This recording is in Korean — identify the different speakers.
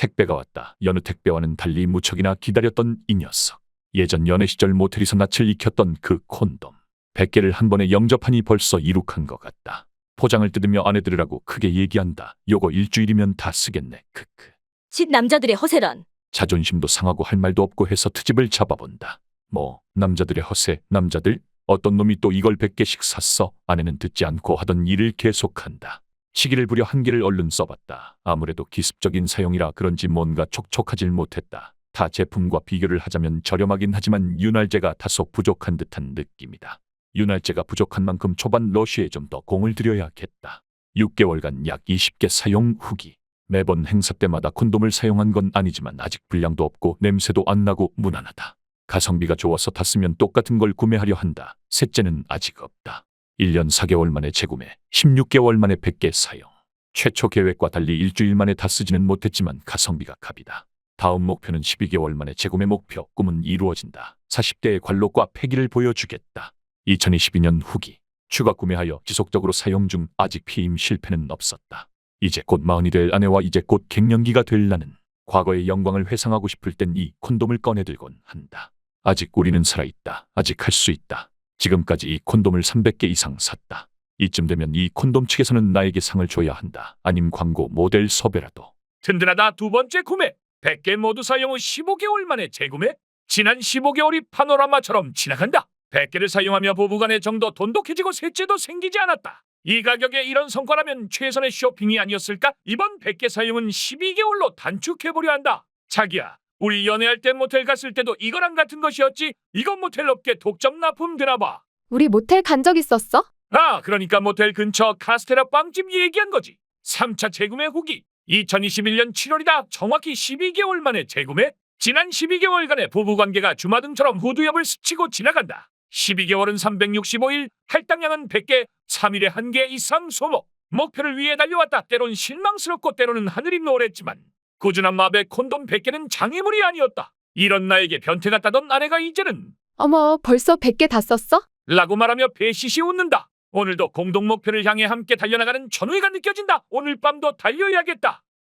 Speaker 1: 택배가 왔다. 여느 택배와는 달리 무척이나 기다렸던 이 녀석. 예전 연애 시절 모텔에서 낯을 익혔던 그 콘돔. 100개를 한 번에 영접하니 벌써 이룩한 것 같다. 포장을 뜯으며 안에 들으라고 크게 얘기한다. 요거 일주일이면 다 쓰겠네. 크크.
Speaker 2: sit 남자들의 허세란.
Speaker 1: 자존심도 상하고 할 말도 없고 해서 트집을 잡아본다. 뭐 남자들의 허세, 남자들 어떤 놈이 또 이걸 100개씩 샀어. 아내는 듣지 않고 하던 일을 계속한다. 시기를 부려 한 개를 얼른 써봤다. 아무래도 기습적인 사용이라 그런지 뭔가 촉촉하질 못했다. 타 제품과 비교를 하자면 저렴하긴 하지만 윤활제가 다소 부족한 듯한 느낌이다. 윤활제가 부족한 만큼 초반 러쉬에 좀 더 공을 들여야겠다. 6개월간 약 20개 사용 후기. 매번 행사 때마다 콘돔을 사용한 건 아니지만 아직 분량도 없고 냄새도 안 나고 무난하다. 가성비가 좋아서 다 쓰면 똑같은 걸 구매하려 한다. 셋째는 아직 없다. 1년 4개월 만에 재구매, 16개월 만에 100개 사용. 최초 계획과 달리 일주일 만에 다 쓰지는 못했지만 가성비가 갑이다. 다음 목표는 12개월 만에 재구매 목표, 꿈은 이루어진다. 40대의 관록과 패기를 보여주겠다. 2022년 후기. 추가 구매하여 지속적으로 사용 중 아직 피임 실패는 없었다. 이제 곧 마흔이 될 아내와 이제 곧 갱년기가 될 나는 과거의 영광을 회상하고 싶을 땐 이 콘돔을 꺼내들곤 한다. 아직 우리는 살아있다. 아직 할 수 있다. 지금까지 이 콘돔을 300개 이상 샀다. 이쯤 되면 이 콘돔 측에서는 나에게 상을 줘야 한다. 아님 광고 모델 섭외라도.
Speaker 3: 든든하다 두 번째 구매 100개 모두 사용 후 15개월 만에 재구매 지난 15개월이 파노라마처럼 지나간다 100개를 사용하며 부부간의 정도 돈독해지고 셋째도 생기지 않았다 이 가격에 이런 성과라면 최선의 쇼핑이 아니었을까 이번 100개 사용은 12개월로 단축해보려 한다 자기야 우리 연애할 때 모텔 갔을 때도 이거랑 같은 것이었지 이건 모텔 업계 독점 납품 되나 봐
Speaker 4: 우리 모텔 간 적 있었어?
Speaker 3: 아, 그러니까 모텔 근처 카스테라 빵집 얘기한 거지. 3차 재구매 후기. 2021년 7월이다. 정확히 12개월 만에 재구매. 지난 12개월간의 부부관계가 주마등처럼 후두엽을 스치고 지나간다. 12개월은 365일, 할당량은 100개, 3일에 1개 이상 소모. 목표를 위해 달려왔다. 때론 실망스럽고 때로는 하늘이 노랬지만 꾸준한 마배 콘돔 100개는 장애물이 아니었다. 이런 나에게 변태 같다던 아내가 이제는
Speaker 4: 어머, 벌써 100개 다 썼어?
Speaker 3: 라고 말하며 배시시 웃는다. 오늘도 공동 목표를 향해 함께 달려나가는 전우회가 느껴진다. 오늘 밤도 달려야겠다.